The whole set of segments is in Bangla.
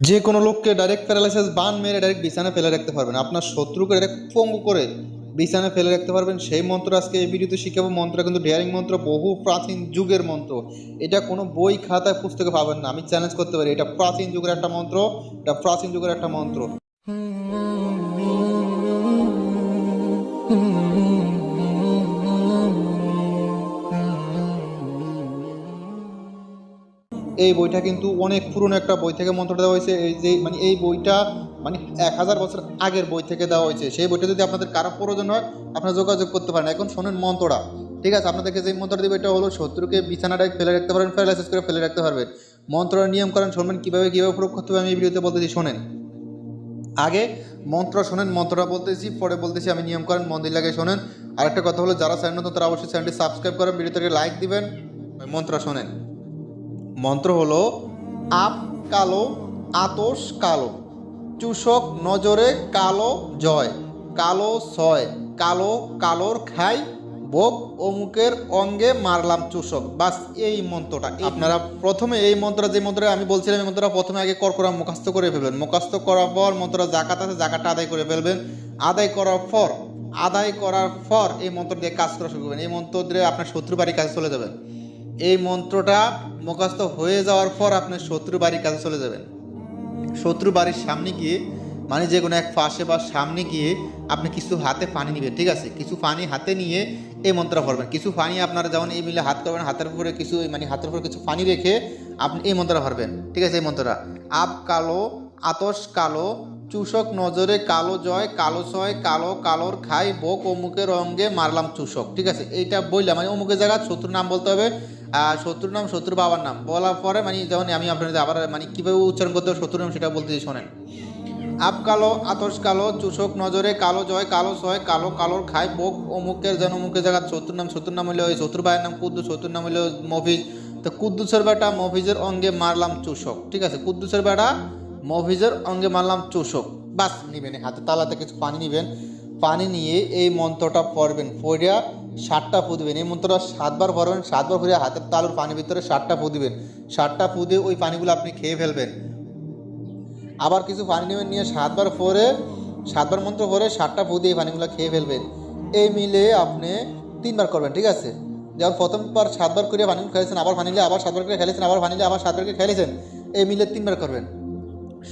যে কোনো লোককে ডাইরেক্ট প্যারালাইসিস বান মেরে ডাইরেক্ট বিছানা ফেলে রাখতে পারবেন আপনার শত্রুকে ডাইরেক্ট পঙ্গু করে বিছানা ফেলে রাখতে পারবেন সেই মন্ত্র আজকে এই ভিডিওতে শিখাবো মন্ত্র কিন্তু ডেয়ারিং মন্ত্র বহু প্রাচীন যুগের মন্ত্র এটা কোনো বই খাতায় পুস্তকে পাবেন না আমি চ্যালেঞ্জ করতে পারি এটা প্রাচীন যুগের একটা মন্ত্র এটা প্রাচীন যুগের একটা মন্ত্র এই বইটা কিন্তু অনেক পুরনো একটা বই থেকে মন্ত্রটা দেওয়া হয়েছে। এই যে মানে এই বইটা মানে এক হাজার বছর আগের বই থেকে দেওয়া হয়েছে। সেই বইটা যদি আপনাদের কারও প্রয়োজন হয়, আপনারা যোগাযোগ করতে পারেন। এখন শোনেন মন্ত্রটা। ঠিক আছে, আপনাদেরকে যে মন্ত্রটা দেবে, এটা হলো শত্রুকে বিছানাটায় ফেলে রাখতে পারবেন প্যারালাইসিস করে ফেলে রাখতে পারবেন। মন্ত্রের নিয়ম করেন, শুনবেন কীভাবে কীভাবে প্রয়োগ করতে হবে, আমি এই ভিডিওতে বলতেছি, শোনেন। আগে মন্ত্র শোনেন, মন্ত্রটা বলতেছি, পরে বলতেছি, আমি নিয়ম করেন, মন্দির লাগে শোনেন। আরেকটা কথা হলো, যারা চ্যানেল নতুন, তারা অবশ্যই চ্যানেলটি সাবস্ক্রাইব করেন ভিডিওটাকে লাইক দিবেন। মন্ত্র শোনেন। মন্ত্র হলো আপ কালো আতস কালো। চুষক নজরে কালো জয় কালো ছয় কালো কালোর খাই ভোগ অমুকের অঙ্গে মারলাম চুষক। বাস এই মন্ত্রটা। আপনারা প্রথমে এই মন্ত্রটা যে মন্ত্রটা আমি বলছিলাম এই মন্ত্রটা প্রথমে আগে করকরা মুখাস্ত করে ফেলবেন। মুখাস্ত করার পর মন্ত্রটা জাকাত আছে জাকাতটা আদায় করে ফেলবেন। আদায় করার পর আদায় করার পর এই মন্ত্র দিয়ে কাজ করা শুরু করবেন। এই মন্ত্র দিয়ে আপনার শত্রু বাড়ির কাছে চলে যাবেন। এই মন্ত্রটা মুখস্থ হয়ে যাওয়ার পর আপনি শত্রু বাড়ির কাছে চলে যাবেন। শত্রু বাড়ির সামনে গিয়ে মানে যে কোনো এক পাশে বা সামনে গিয়ে আপনি কিছু হাতে পানি নেবেন, ঠিক আছে? কিছু পানি হাতে নিয়ে এই মন্ত্রটা ভরবেন কিছু পানি আপনারা যেমন এই মিলে হাত করবেন, হাতের উপরে কিছু মানে হাতের উপরে কিছু পানি রেখে আপনি এই মন্ত্রটা ভরবেন ঠিক আছে এই মন্ত্রটা? আপ কালো, আতস কালো, চুষক নজরে কালো জয়, কালো ছয় কালো কালোর খাই, বোক অমুকের অঙ্গে মারলাম চুষক। ঠিক আছে? এইটা বললাম মানে অমুকের জায়গা শত্রুর নাম বলতে হবে। শত্রুর নাম শত্রুর বাবার নাম। বলার পরে মানে যেমন আমি আপনাদের আবার মানে কীভাবে উচ্চারণ করতে শত্রুর নাম সেটা বলতে শোনেন। আপ কালো, আতস কালো, চুষক নজরে, কালো জয়, কালো ছয় কালো কালোর খায় বোক অমুকের অমুকের জায়গা শত্রুর নাম শত্রুর নাম হলো ওই শত্রুর ভাইয়ের নাম কুদ্দুস, শত্রুর নাম হলো মফিজ। তো কুদ্দুসের বেটা মফিজের অঙ্গে মারলাম চুষক, ঠিক আছে? কুদ্দুসের বেটা মফিজের অঙ্গে মারলাম চুষক। বাস, নিবেন, হাতে তালাতে কিছু পানি নিবেন। পানি নিয়ে এই মন্ত্রটা পড়বেন, পড়িয়া ষাটটা ফু দিবেন। এই মন্ত্রটা সাতবার পড়বেন সাতবার পড়িয়া হাতের তালুর পানির ভিতরে ষাটটা ফু দিবেন। ষাটটা ফু দিয়ে ওই পানিগুলো আপনি খেয়ে ফেলবেন। আবার কিছু পানি নেবেন, নিয়ে সাতবার পরে সাতবার মন্ত্র পরে সাতটা ফু দিয়ে এই পানিগুলো খেয়ে ফেলবেন। এই মিলে আপনি তিনবার করবেন, ঠিক আছে? যেমন প্রথমবার সাতবার করে পানি খেলেছেন আবার পানি আবার সাতবার করে খেলেছেন আবার পানি আবার সাতবার করে খেলেছেন এই মিলে তিনবার করবেন।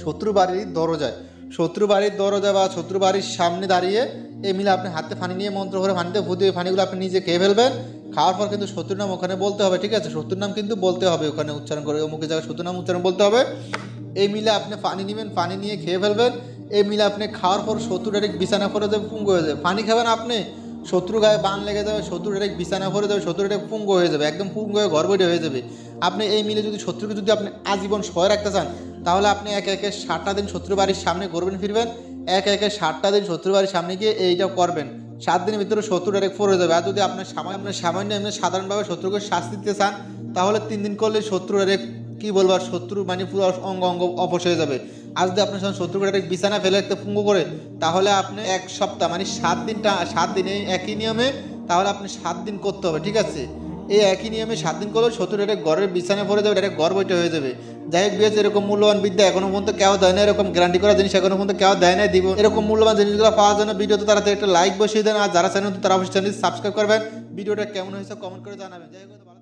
শত্রু বাড়ির দরজায় শত্রু বাড়ির দরজা বা শত্রু বাড়ির সামনে দাঁড়িয়ে এই মিলে আপনি হাতে পানি নিয়ে মন্ত্র করে পানিতে ভূত দিয়ে পানিগুলো আপনি নিজে খেয়ে ফেলবেন। খাওয়ার পর কিন্তু শত্রুর নাম ওখানে বলতে হবে, ঠিক আছে? শত্রুর নাম কিন্তু বলতে হবে ওখানে উচ্চারণ করে, অমুকের জায়গায় শত্রুর নাম উচ্চারণ বলতে হবে। এই মিলে আপনি পানি নেবেন পানি নিয়ে খেয়ে ফেলবেন। এই মিলে আপনি খাওয়ার পর শত্রু ডাইরেক্ট বিছানা করে দেবে, পুঙ্গ হয়ে যাবে। পানি খাবেন আপনি? শত্রু গায়ে বান লেগে যাবে শত্রু ডাইরেক্ট বিছানা করে দেবে শত্রু ডাইরেক্ট পুঙ্গ হয়ে যাবে, একদম পুঙ্গ হয়ে গর্ভবতী হয়ে যাবে। আপনি এই মিলে যদি শত্রুকে যদি আপনি আজীবন সহায় রাখতে চান, তাহলে আপনি একে একে ষাটটা দিন শত্রু বাড়ির সামনে ঘুরবেন ফিরবেন। একে একে ষাটটা দিন শত্রু বাড়ির সামনে গিয়ে এইটা করবেন। সাত দিনের ভিতরে শত্রু ডাইরেক্ট হয়ে যাবে। আর যদি আপনার সামান্য আপনার সামান্য এমনি সাধারণভাবে শত্রুকে শাস্তি দিতে চান, তাহলে তিন দিন করলে শত্রু ডাইরেক্ট কি বলব, আর শত্রু মানে পুরো অঙ্গ অঙ্গ অপস হয়ে যাবে। আজ যদি আপনার সঙ্গে শত্রুকে ডাইরেক্ট বিছানা ফেলে একটা পুঙ্গ করে, তাহলে আপনি এক সপ্তাহ মানে সাত দিনটা, সাত দিনে একই নিয়মে তাহলে আপনি সাত দিন করতে হবে, ঠিক আছে? এই একই নিয়মে সাত দিন করলে শত্রু ডাইরেক্ট গড়ের বিছানায় পড়ে যাবে, ডাইরেক্ট ঘর বইটা হয়ে যাবে। যাই হোক বিয়েছে এরকম মূল্যবান বিদ্যা এখনও পর্যন্ত কেউ দেয় না, এরকম গ্যারান্টি করা জিনিস এখনও পর্যন্ত কেউ দেয় না দিব এরকম মূল্যবান জিনিসগুলো পাওয়ার জন্য ভিডিওতে তারা একটা লাইক বসিয়ে দেন, আর যারা চ্যানেল তারা অবশ্যই চ্যানেল সাবস্ক্রাইব করবেন। ভিডিওটা কেমন হয়েছে কমেন্ট করে জানাবেন। যাই হোক